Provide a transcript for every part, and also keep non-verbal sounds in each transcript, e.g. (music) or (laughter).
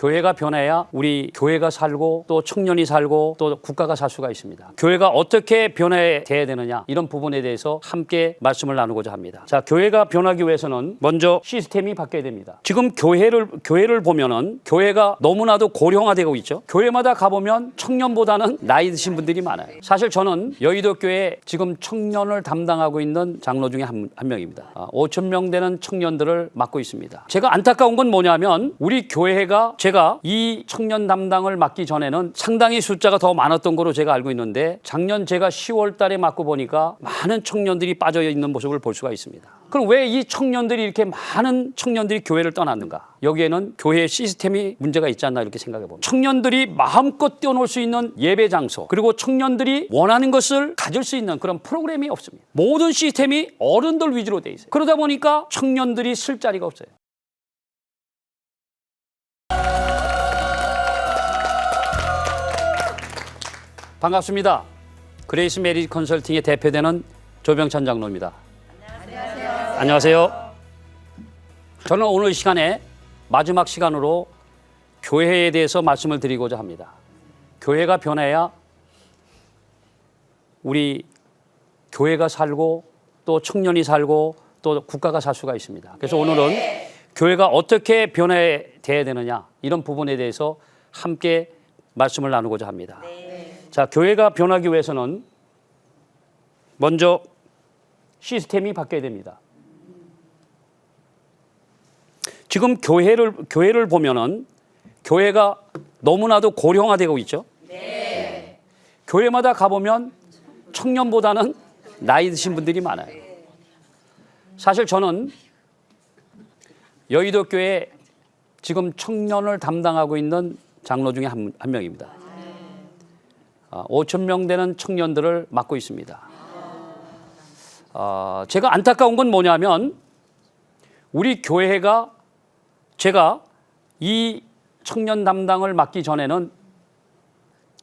교회가 변해야 우리 교회가 살고 또 청년이 살고 또 국가가 살 수가 있습니다. 교회가 어떻게 변해야 되느냐 이런 부분에 대해서 함께 말씀을 나누고자 합니다. 자, 교회가 변하기 위해서는 먼저 시스템이 바뀌어야 됩니다. 지금 교회를 교회를 보면은 교회가 너무나도 고령화되고 있죠. 교회마다 가보면 청년보다는 나이 드신 분들이 많아요. 사실 저는 여의도 교회 지금 청년을 담당하고 있는 장로 중에 한, 한 명입니다. 아, 5천 명 되는 청년들을 맡고 있습니다. 제가 안타까운 건 뭐냐면 우리 교회가 제가 이 청년 담당을 맡기 전에는 상당히 숫자가 더 많았던 거로 제가 알고 있는데 작년 제가 10월 달에 맡고 보니까 많은 청년들이 빠져 있는 모습을 볼 수가 있습니다. 그럼 왜 이 청년들이 이렇게 많은 청년들이 교회를 떠났는가? 여기에는 교회 시스템이 문제가 있지 않나 이렇게 생각해 봅니다. 청년들이 마음껏 뛰어놀 수 있는 예배 장소, 그리고 청년들이 원하는 것을 가질 수 있는 그런 프로그램이 없습니다. 모든 시스템이 어른들 위주로 돼 있어요. 그러다 보니까 청년들이 쓸 자리가 없어요. 반갑습니다. 그레이스 메리 컨설팅의 대표되는 조병찬 장로입니다. 안녕하세요. 안녕하세요. 저는 오늘 이 시간에 마지막 시간으로 교회에 대해서 말씀을 드리고자 합니다. 교회가 변해야 우리 교회가 살고 또 청년이 살고 또 국가가 살 수가 있습니다. 그래서 오늘은 교회가 어떻게 변해야 되느냐 이런 부분에 대해서 함께 말씀을 나누고자 합니다. 자, 교회가 변하기 위해서는 먼저 시스템이 바뀌어야 됩니다. 지금 교회를 교회를 보면은 교회가 너무나도 고령화되고 있죠. 교회마다 가보면 청년보다는 나이 드신 분들이 많아요. 사실 저는 여의도 교회 지금 청년을 담당하고 있는 장로 중에 한, 한 명입니다. 아, 5천 명 되는 청년들을 맡고 있습니다. 아, 제가 안타까운 건 뭐냐면 우리 교회가 제가 이 청년 담당을 맡기 전에는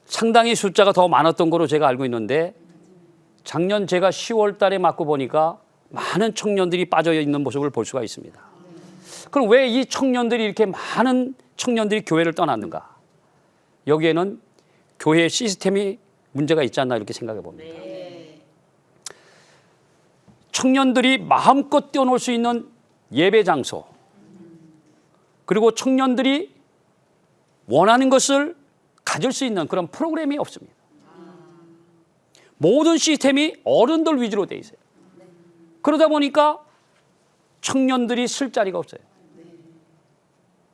상당히 숫자가 더 많았던 거로 제가 알고 있는데 작년 제가 10월 달에 맡고 보니까 많은 청년들이 빠져 있는 모습을 볼 수가 있습니다. 그럼 왜 이 청년들이 이렇게 많은 청년들이 교회를 떠났는가? 여기에는 교회 시스템이 문제가 있지 않나 이렇게 생각해 봅니다. 청년들이 마음껏 뛰어놀 수 있는 예배 장소, 그리고 청년들이 원하는 것을 가질 수 있는 그런 프로그램이 없습니다. 모든 시스템이 어른들 위주로 돼 있어요. 그러다 보니까 청년들이 쓸 자리가 없어요.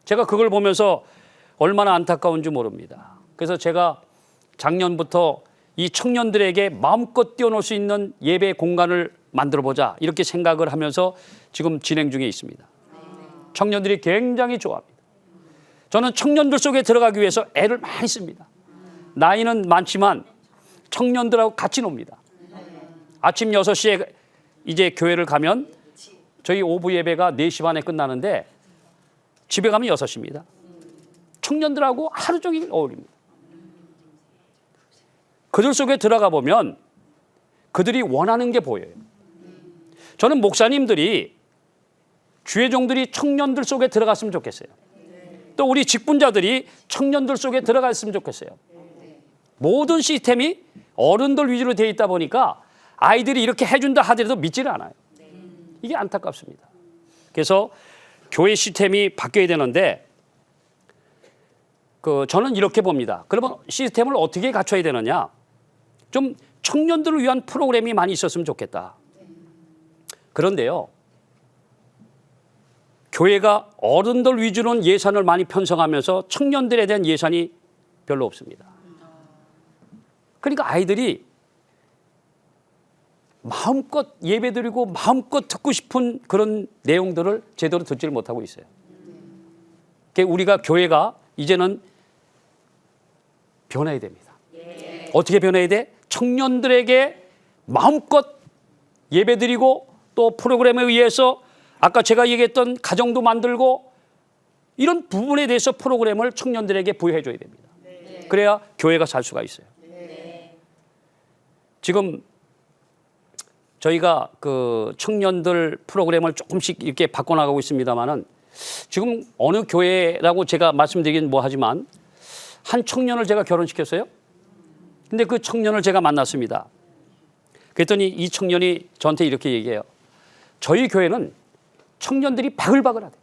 제가 그걸 보면서 얼마나 안타까운지 모릅니다. 그래서 제가 작년부터 이 청년들에게 마음껏 뛰어놀 수 있는 예배 공간을 만들어 보자 이렇게 생각을 하면서 지금 진행 중에 있습니다. 청년들이 굉장히 좋아합니다. 저는 청년들 속에 들어가기 위해서 애를 많이 씁니다. 나이는 많지만 청년들하고 같이 놉니다. 아침 6시에 이제 교회를 가면 저희 오부 예배가 4시 반에 끝나는데 집에 가면 6시입니다. 청년들하고 하루 종일 어울립니다. 그들 속에 들어가 보면 그들이 원하는 게 보여요. 저는 목사님들이 주의 종들이 청년들 속에 들어갔으면 좋겠어요. 또 우리 직분자들이 청년들 속에 들어갔으면 좋겠어요. 모든 시스템이 어른들 위주로 되어 있다 보니까 아이들이 이렇게 해준다 하더라도 믿지를 않아요. 이게 안타깝습니다. 그래서 교회 시스템이 바뀌어야 되는데 그 저는 이렇게 봅니다. 그러면 시스템을 어떻게 갖춰야 되느냐? 좀 청년들을 위한 프로그램이 많이 있었으면 좋겠다. 그런데요. 교회가 어른들 위주로는 예산을 많이 편성하면서 청년들에 대한 예산이 별로 없습니다. 그러니까 아이들이 마음껏 예배드리고 마음껏 듣고 싶은 그런 내용들을 제대로 듣지를 못하고 있어요. 우리가 교회가 이제는 변해야 됩니다. 어떻게 변해야 돼? 청년들에게 마음껏 예배드리고 또 프로그램에 의해서 아까 제가 얘기했던 가정도 만들고 이런 부분에 대해서 프로그램을 청년들에게 부여해 줘야 됩니다. 그래야 교회가 살 수가 있어요. 지금 저희가 그 청년들 프로그램을 조금씩 이렇게 바꿔나가고 있습니다만은 지금 어느 교회라고 제가 말씀드리긴 뭐 하지만 한 청년을 제가 결혼시켰어요. 근데 그 청년을 제가 만났습니다. 그랬더니 이 청년이 저한테 이렇게 얘기해요. 저희 교회는 청년들이 바글바글하대.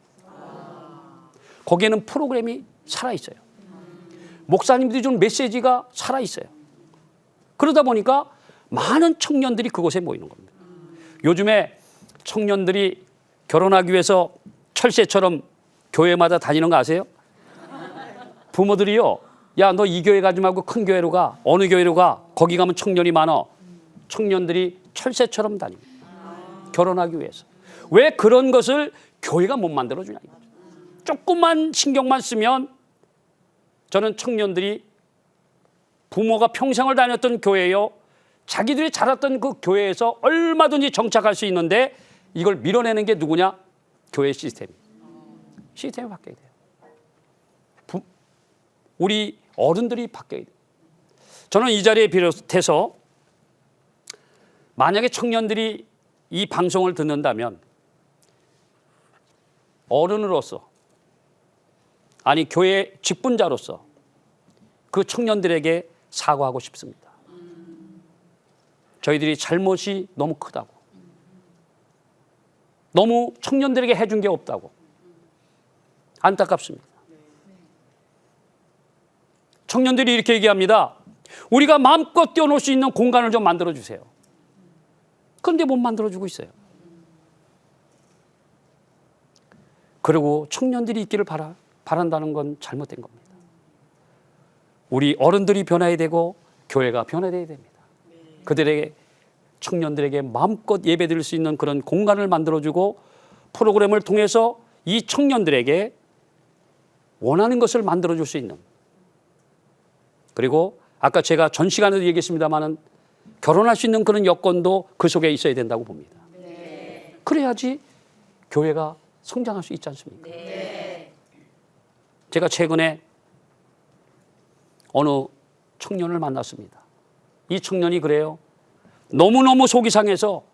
거기에는 프로그램이 살아있어요. 목사님들이 준 메시지가 살아있어요. 그러다 보니까 많은 청년들이 그곳에 모이는 겁니다. 요즘에 청년들이 결혼하기 위해서 철새처럼 교회마다 다니는 거 아세요? 부모들이요. 야, 너 이 교회 가지 말고 큰 교회로 가. 어느 교회로 가. 거기 가면 청년이 많아. 청년들이 철새처럼 다닙니다. 결혼하기 위해서. 왜 그런 것을 교회가 못 만들어주냐 이거죠. 조금만 신경만 쓰면 저는 청년들이 부모가 평생을 다녔던 교회요. 자기들이 자랐던 그 교회에서 얼마든지 정착할 수 있는데 이걸 밀어내는 게 누구냐? 교회 시스템. 시스템이 바뀌어야 돼요. 부- 우리 어른들이 바뀌어야 돼요. 저는 이 자리에 비롯해서 만약에 청년들이 이 방송을 듣는다면 어른으로서 아니 교회 직분자로서 그 청년들에게 사과하고 싶습니다. 저희들이 잘못이 너무 크다고. 너무 청년들에게 해준 게 없다고. 안타깝습니다. 청년들이 이렇게 얘기합니다. 우리가 마음껏 뛰어놀 수 있는 공간을 좀 만들어 주세요. 그런데 못 만들어 주고 있어요. 그리고 청년들이 있기를 바라, 바란다는 건 잘못된 겁니다. 우리 어른들이 변화해야 되고 교회가 변화돼야 됩니다. 그들에게 청년들에게 마음껏 예배드릴 수 있는 그런 공간을 만들어주고 프로그램을 통해서 이 청년들에게 원하는 것을 만들어줄 수 있는 그리고 아까 제가 전 시간에도 얘기했습니다마는 결혼할 수 있는 그런 여건도 그 속에 있어야 된다고 봅니다. 그래야지 교회가 성장할 수 있지 않습니까? 제가 최근에 어느 청년을 만났습니다. 이 청년이 그래요. 너무너무 속이 상해서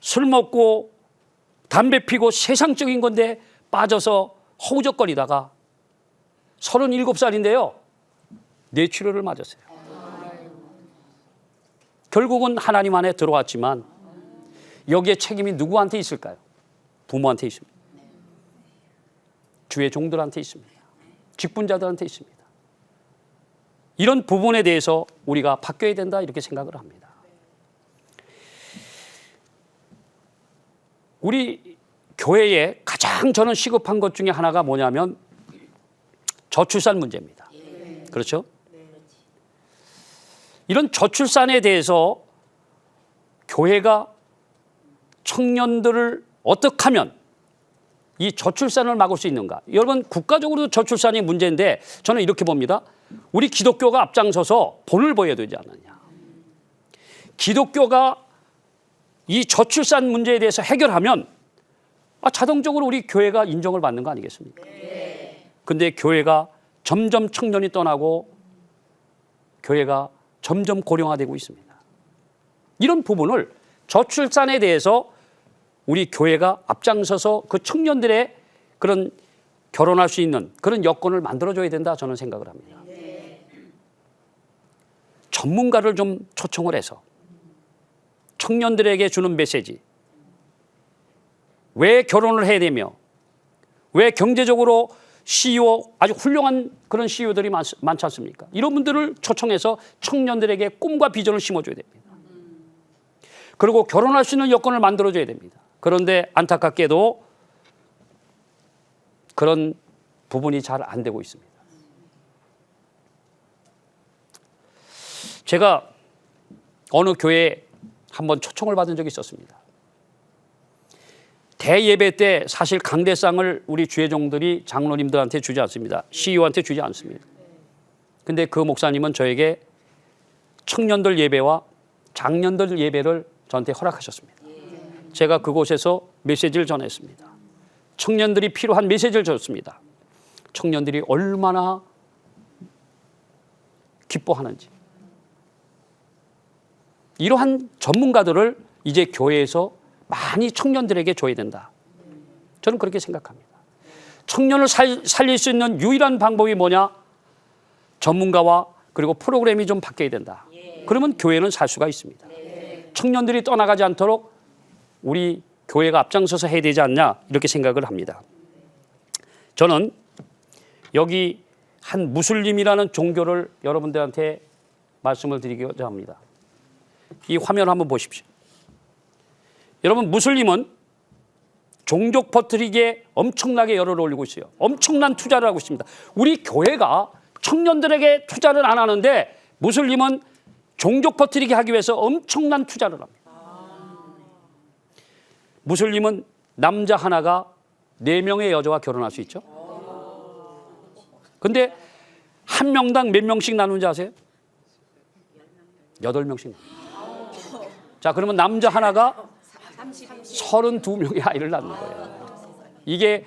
술 먹고 담배 피고 세상적인 건데 빠져서 허우적거리다가 37살인데요. 뇌치료를 맞았어요. 결국은 하나님 안에 들어왔지만 여기에 책임이 누구한테 있을까요? 부모한테 있습니다. 주의 종들한테 있습니다. 직분자들한테 있습니다. 이런 부분에 대해서 우리가 바뀌어야 된다 이렇게 생각을 합니다. 우리 교회에 가장 저는 시급한 것 중에 하나가 뭐냐면 저출산 문제입니다. 그렇죠? 이런 저출산에 대해서 교회가 청년들을 어떻게 하면 이 저출산을 막을 수 있는가? 여러분 국가적으로도 저출산이 문제인데 저는 이렇게 봅니다. 우리 기독교가 앞장서서 본을 보여야 되지 않느냐. 기독교가 이 저출산 문제에 대해서 해결하면 아, 자동적으로 우리 교회가 인정을 받는 거 아니겠습니까? 근데 교회가 점점 청년이 떠나고 교회가 점점 고령화되고 있습니다. 이런 부분을 저출산에 대해서 우리 교회가 앞장서서 그 청년들의 그런 결혼할 수 있는 그런 여건을 만들어줘야 된다 저는 생각을 합니다. 전문가를 좀 초청을 해서 청년들에게 주는 메시지 왜 결혼을 해야 되며 왜 경제적으로 CEO 아주 훌륭한 그런 CEO들이 많, 많지 않습니까? 이런 분들을 초청해서 청년들에게 꿈과 비전을 심어줘야 됩니다. 그리고 결혼할 수 있는 여건을 만들어줘야 됩니다. 그런데 안타깝게도 그런 부분이 잘 안 되고 있습니다. 제가 어느 교회에 한번 초청을 받은 적이 있었습니다. 대예배 때 사실 강대상을 우리 주회종들이 장로님들한테 주지 않습니다. CEO한테 주지 않습니다. 근데 그 목사님은 저에게 청년들 예배와 장년들 예배를 저한테 허락하셨습니다. 제가 그곳에서 메시지를 전했습니다. 청년들이 필요한 메시지를 줬습니다. 청년들이 얼마나 기뻐하는지. 이러한 전문가들을 이제 교회에서 많이 청년들에게 줘야 된다. 저는 그렇게 생각합니다. 청년을 살, 살릴 수 있는 유일한 방법이 뭐냐? 전문가와 그리고 프로그램이 좀 바뀌어야 된다. 그러면 교회는 살 수가 있습니다. 청년들이 떠나가지 않도록 우리 교회가 앞장서서 해야 되지 않냐 이렇게 생각을 합니다. 저는 여기 한 무슬림이라는 종교를 여러분들한테 말씀을 드리고자 합니다. 이 화면 한번 보십시오. 여러분 무슬림은 종족 퍼뜨리기에 엄청나게 열을 올리고 있어요. 엄청난 투자를 하고 있습니다. 우리 교회가 청년들에게 투자를 안 하는데 무슬림은 종족 퍼뜨리기 하기 위해서 엄청난 투자를 합니다. 무슬림은 남자 하나가 네 명의 여자와 결혼할 수 있죠. 근데 한 명당 몇 명씩 나누는지 아세요? 여덟 명씩. 자, 그러면 남자 하나가 32명의 아이를 낳는 거예요. 이게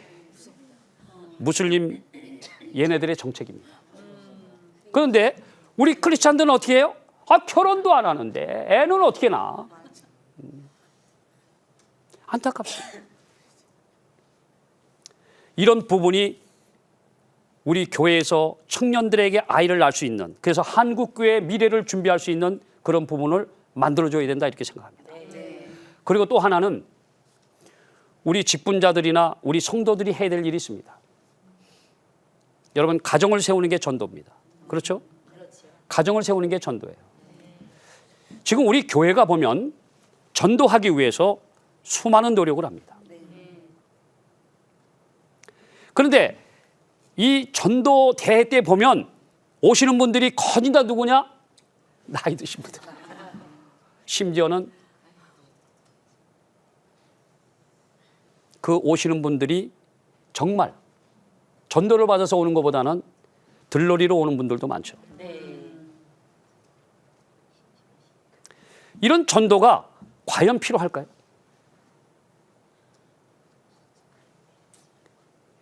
무슬림 얘네들의 정책입니다. 그런데 우리 크리스찬들은 어떻게 해요? 아, 결혼도 안 하는데 애는 어떻게 낳아? 음. 안타깝습니다. 이런 부분이 우리 교회에서 청년들에게 아이를 낳을 수 있는 그래서 한국 교회의 미래를 준비할 수 있는 그런 부분을 만들어줘야 된다 이렇게 생각합니다. 그리고 또 하나는 우리 직분자들이나 우리 성도들이 해야 될 일이 있습니다. 여러분 가정을 세우는 게 전도입니다. 그렇죠? 가정을 세우는 게 전도예요. 지금 우리 교회가 보면 전도하기 위해서 수많은 노력을 합니다. 그런데 이 전도 대회 때 보면 오시는 분들이 거진 다 누구냐? 나이 드신 분들. (laughs) 심지어는 그 오시는 분들이 정말 전도를 받아서 오는 것보다는 들러리로 오는 분들도 많죠. 이런 전도가 과연 필요할까요?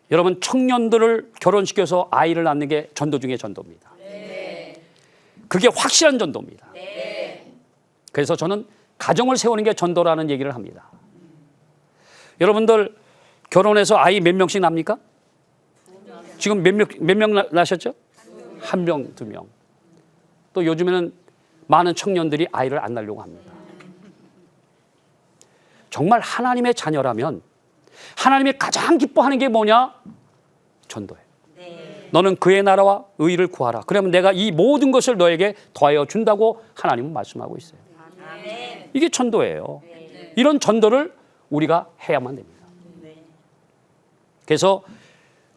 여러분 청년들을 결혼시켜서 아이를 낳는 게 전도 중에 전도입니다. 그게 확실한 전도입니다. 그래서 저는 가정을 세우는 게 전도라는 얘기를 합니다. 여러분들 결혼해서 아이 몇 명씩 납니까? 지금 몇 명 몇 명 나셨죠? 한 명, 두 명. 또 요즘에는 많은 청년들이 아이를 안 낳으려고 합니다. 정말 하나님의 자녀라면 하나님이 가장 기뻐하는 게 뭐냐? 전도예요. 너는 그의 나라와 의를 구하라. 그러면 내가 이 모든 것을 너에게 더하여 준다고 하나님은 말씀하고 있어요. 이게 전도예요. 이런 전도를 우리가 해야만 됩니다. 그래서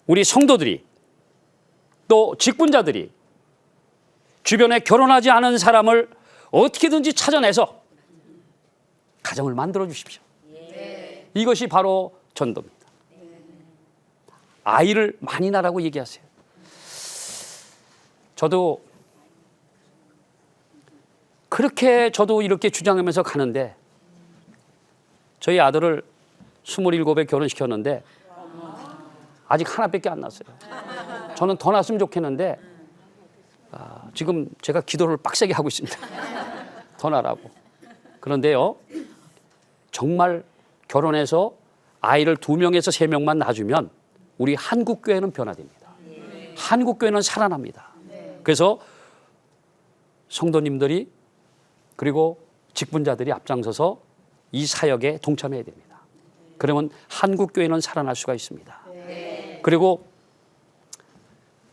우리 성도들이 또 직분자들이 주변에 결혼하지 않은 사람을 어떻게든지 찾아내서 가정을 만들어 주십시오. 이것이 바로 전도입니다. 아이를 많이 낳으라고 얘기하세요. 저도 그렇게 저도 이렇게 주장하면서 가는데 저희 아들을 27에 결혼시켰는데 아직 하나밖에 안 났어요. 저는 더 났으면 좋겠는데 아, 지금 제가 기도를 빡세게 하고 있습니다. (laughs) 더 나라고. 그런데요, 정말 결혼해서 아이를 두 명에서 세 명만 낳아주면 우리 한국 교회는 변화됩니다. 한국 교회는 살아납니다. 그래서 성도님들이 그리고 직분자들이 앞장서서 이 사역에 동참해야 됩니다. 그러면 한국 교회는 살아날 수가 있습니다. 그리고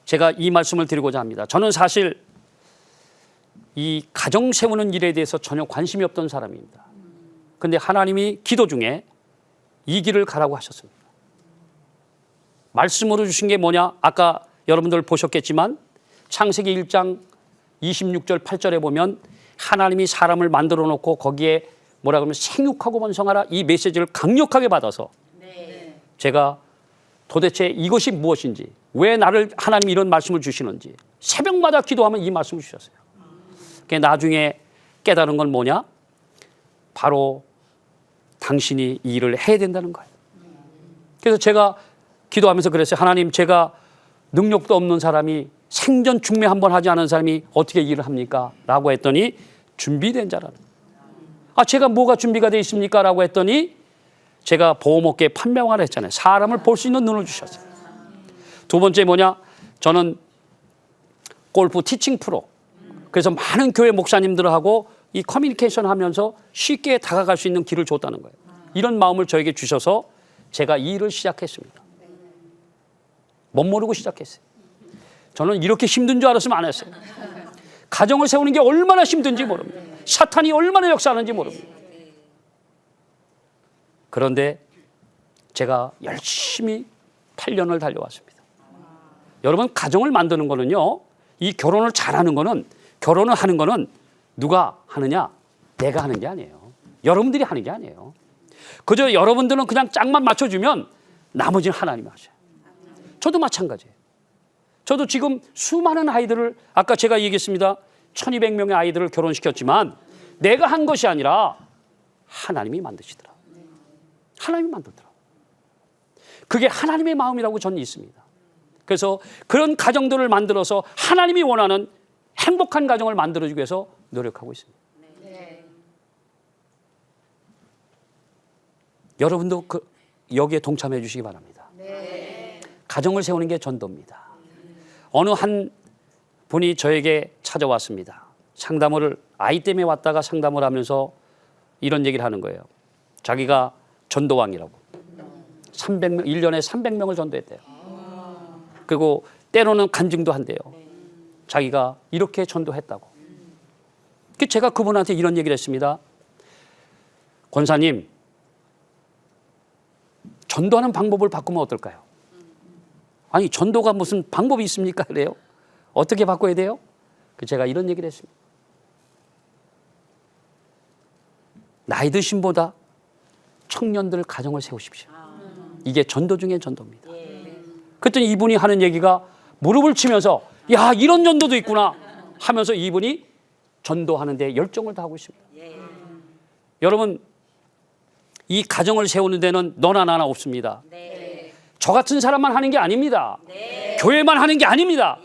제가 이 말씀을 드리고자 합니다. 저는 사실 이 가정 세우는 일에 대해서 전혀 관심이 없던 사람입니다. 근데 하나님이 기도 중에 이 길을 가라고 하셨습니다. 말씀으로 주신 게 뭐냐? 아까 여러분들 보셨겠지만 창세기 1장 26절 8절에 보면 하나님이 사람을 만들어 놓고 거기에 뭐라 그러면 생육하고 번성하라 이 메시지를 강력하게 받아서 제가 도대체 이것이 무엇인지 왜 나를 하나님 이런 말씀을 주시는지 새벽마다 기도하면 이 말씀을 주셨어요. 그 나중에 깨달은 건 뭐냐? 바로 당신이 이 일을 해야 된다는 거예요. 그래서 제가 기도하면서 그랬어요. 하나님, 제가 능력도 없는 사람이 생전 중매 한 번 하지 않은 사람이 어떻게 일을 합니까? 라고 했더니 준비된 자라는. 아, 제가 뭐가 준비가 되어 있습니까? 라고 했더니 제가 보험업계 판명하라 했잖아요. 사람을 볼 수 있는 눈을 주셨어요. 두 번째 뭐냐? 저는 골프 티칭 프로. 그래서 많은 교회 목사님들하고 이 커뮤니케이션 하면서 쉽게 다가갈 수 있는 길을 줬다는 거예요. 이런 마음을 저에게 주셔서 제가 이 일을 시작했습니다. 못 모르고 시작했어요. 저는 이렇게 힘든 줄 알았으면 안 했어요. 가정을 세우는 게 얼마나 힘든지 모릅니다. 사탄이 얼마나 역사하는지 모릅니다. 그런데 제가 열심히 8년을 달려왔습니다. 여러분 가정을 만드는 거는요. 이 결혼을 잘하는 거는 결혼을 하는 거는 누가 하느냐? 내가 하는 게 아니에요. 여러분들이 하는 게 아니에요. 그저 여러분들은 그냥 짝만 맞춰주면 나머지는 하나님이 하셔요. 저도 마찬가지예요. 저도 지금 수많은 아이들을 아까 제가 얘기했습니다. 1200명의 아이들을 결혼시켰지만 내가 한 것이 아니라 하나님이 만드시더라. 하나님이 만들더라. 그게 하나님의 마음이라고 저는 있습니다. 그래서 그런 가정들을 만들어서 하나님이 원하는 행복한 가정을 만들어주기 위해서 노력하고 있습니다. 여러분도 그 여기에 동참해 주시기 바랍니다. 가정을 세우는 게 전도입니다. 어느 한 분이 저에게 찾아왔습니다. 상담을 아이 때문에 왔다가 상담을 하면서 이런 얘기를 하는 거예요. 자기가 전도왕이라고. 300명 1년에 300명을 전도했대요. 그리고 때로는 간증도 한대요. 자기가 이렇게 전도했다고. 그 제가 그분한테 이런 얘기를 했습니다. 권사님, 전도하는 방법을 바꾸면 어떨까요? 아니, 전도가 무슨 방법이 있습니까? 그래요. 어떻게 바꿔야 돼요? 그 제가 이런 얘기를 했습니다. 나이 드신 보다 청년들 가정을 세우십시오. 이게 전도 중에 전도입니다. 그랬더니 이분이 하는 얘기가 무릎을 치면서 야 이런 전도도 있구나 하면서 이분이 전도하는데 열정을 다하고 있습니다. 여러분 이 가정을 세우는 데는 너나 나나 없습니다. 저 같은 사람만 하는 게 아닙니다. 교회만 하는 게 아닙니다.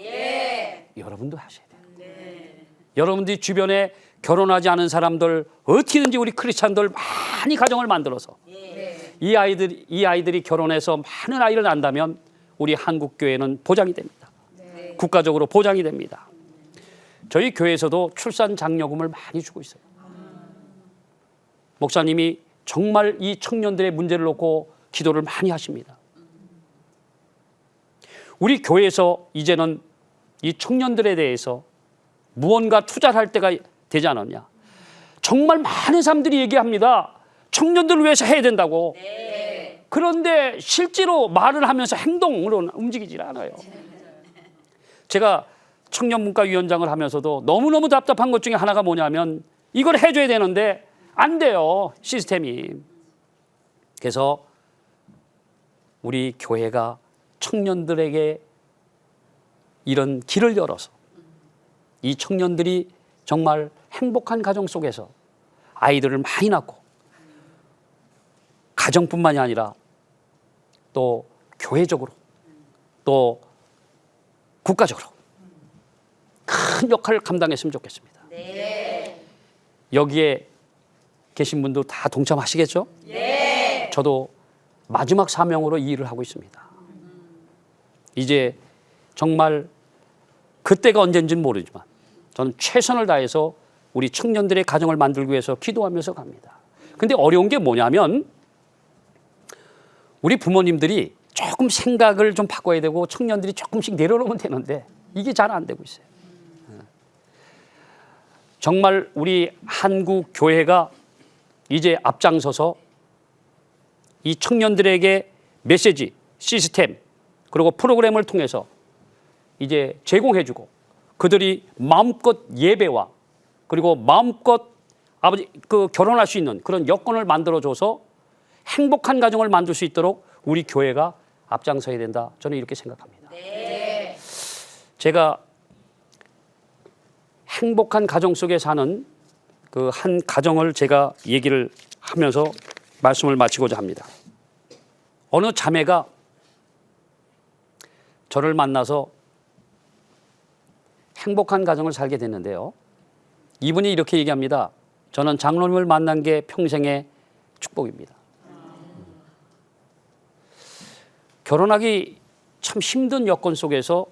여러분도 하셔야 돼요. 여러분들이 주변에 결혼하지 않은 사람들 어떻게든지 우리 크리스찬들 많이 가정을 만들어서 이 아이들 이 아이들이 결혼해서 많은 아이를 낳는다면 우리 한국 교회는 보장이 됩니다. 국가적으로 보장이 됩니다. 저희 교회에서도 출산 장려금을 많이 주고 있어요. 목사님이 정말 이 청년들의 문제를 놓고 기도를 많이 하십니다. 우리 교회에서 이제는 이 청년들에 대해서 무언가 투자를 할 때가 되지 않았냐. 정말 많은 사람들이 얘기합니다. 청년들을 위해서 해야 된다고. 그런데 실제로 말을 하면서 행동으로 움직이질 않아요. 제가 청년문과위원장을 하면서도 너무너무 답답한 것 중에 하나가 뭐냐면 이걸 해줘야 되는데 안 돼요. 시스템이. 그래서 우리 교회가 청년들에게 이런 길을 열어서 이 청년들이 정말 행복한 가정 속에서 아이들을 많이 낳고 가정뿐만이 아니라 또 교회적으로 또 국가적으로 큰 역할을 감당했으면 좋겠습니다. 여기에 계신 분도 다 동참하시겠죠? 저도 마지막 사명으로 이 일을 하고 있습니다. 이제 정말 그때가 언젠지는 모르지만 저는 최선을 다해서 우리 청년들의 가정을 만들기 위해서 기도하면서 갑니다. 근데 어려운 게 뭐냐면 우리 부모님들이 조금 생각을 좀 바꿔야 되고 청년들이 조금씩 내려놓으면 되는데 이게 잘 안 되고 있어요. 정말 우리 한국 교회가 이제 앞장서서 이 청년들에게 메시지, 시스템, 그리고 프로그램을 통해서 이제 제공해주고 그들이 마음껏 예배와 그리고 마음껏 아버지 그 결혼할 수 있는 그런 여건을 만들어줘서 행복한 가정을 만들 수 있도록 우리 교회가 앞장서야 된다. 저는 이렇게 생각합니다. 제가 행복한 가정 속에 사는 그 한 가정을 제가 얘기를 하면서 말씀을 마치고자 합니다. 어느 자매가 저를 만나서 행복한 가정을 살게 됐는데요. 이분이 이렇게 얘기합니다. 저는 장로님을 만난 게 평생의 축복입니다. 결혼하기 참 힘든 여건 속에서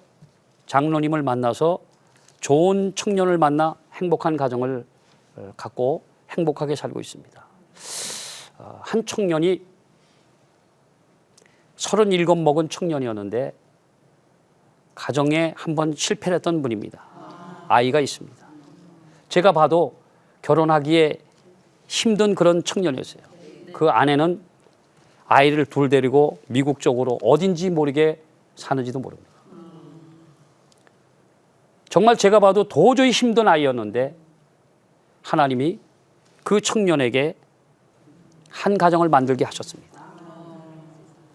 장로님을 만나서 좋은 청년을 만나 행복한 가정을 어, 갖고 행복하게 살고 있습니다. 어, 한 청년이 37 먹은 청년이었는데 가정에 한 번 실패를 했던 분입니다. 아이가 있습니다. 제가 봐도 결혼하기에 힘든 그런 청년이었어요. 그 아내는 아이를 둘 데리고 미국 쪽으로 어딘지 모르게 사는지도 모릅니다. 정말 제가 봐도 도저히 힘든 아이였는데 하나님이 그 청년에게 한 가정을 만들게 하셨습니다.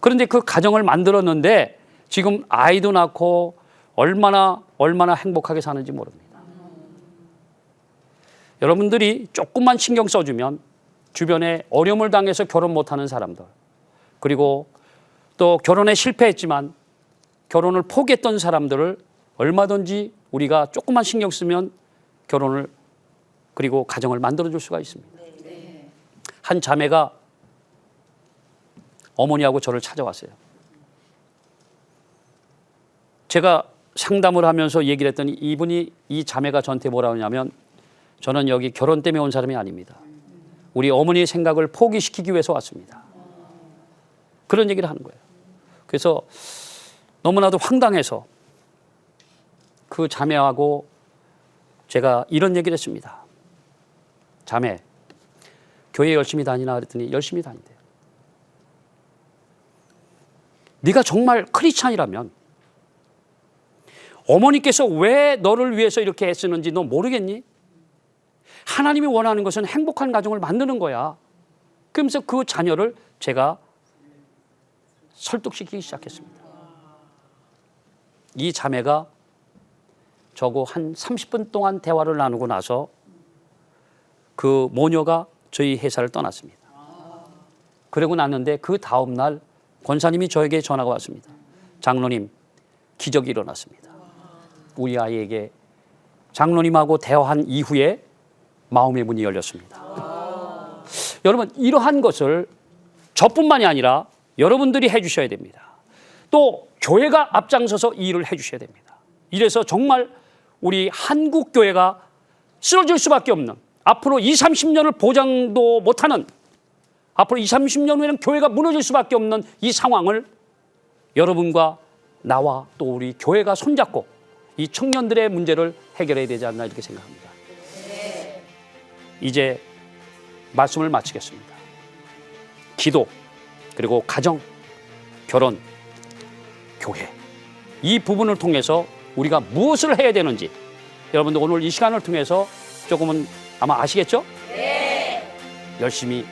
그런데 그 가정을 만들었는데 지금 아이도 낳고 얼마나 얼마나 행복하게 사는지 모릅니다. 여러분들이 조금만 신경 써주면 주변에 어려움을 당해서 결혼 못하는 사람들 그리고 또 결혼에 실패했지만 결혼을 포기했던 사람들을 얼마든지 우리가 조금만 신경 쓰면 결혼을 그리고 가정을 만들어 줄 수가 있습니다. 한 자매가 어머니하고 저를 찾아왔어요. 제가 상담을 하면서 얘기를 했더니 이분이 이 자매가 저한테 뭐라 하냐면 저는 여기 결혼 때문에 온 사람이 아닙니다. 우리 어머니의 생각을 포기시키기 위해서 왔습니다. 그런 얘기를 하는 거예요. 그래서 너무나도 황당해서 그 자매하고 제가 이런 얘기를 했습니다. 자매, 교회 열심히 다니나 그랬더니 열심히 다닌대요. 네가 정말 크리스찬이라면 어머니께서 왜 너를 위해서 이렇게 애쓰는지 너 모르겠니? 하나님이 원하는 것은 행복한 가정을 만드는 거야. 그러면서 그 자녀를 제가 설득시키기 시작했습니다. 이 자매가 저고 한 30분 동안 대화를 나누고 나서 그 모녀가 저희 회사를 떠났습니다. 그러고 났는데 그 다음 날 권사님이 저에게 전화가 왔습니다. 장로님, 기적이 일어났습니다. 우리 아이에게 장로님하고 대화한 이후에 마음의 문이 열렸습니다. 여러분, 이러한 것을 저뿐만이 아니라 여러분들이 해주셔야 됩니다. 또 교회가 앞장서서 이 일을 해주셔야 됩니다. 이래서 정말 우리 한국 교회가 쓰러질 수밖에 없는 앞으로 2, 30년을 보장도 못하는 앞으로 2, 30년 후에는 교회가 무너질 수밖에 없는 이 상황을 여러분과 나와 또 우리 교회가 손잡고 이 청년들의 문제를 해결해야 되지 않나 이렇게 생각합니다. 이제 말씀을 마치겠습니다. 기도 그리고 가정, 결혼, 교회 이 부분을 통해서 우리가 무엇을 해야 되는지 여러분들 오늘 이 시간을 통해서 조금은 아마 아시겠죠? 네. 열심히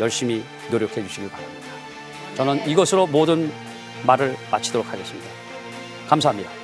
열심히 노력해 주시길 바랍니다. 저는 이것으로 모든 말을 마치도록 하겠습니다. 감사합니다.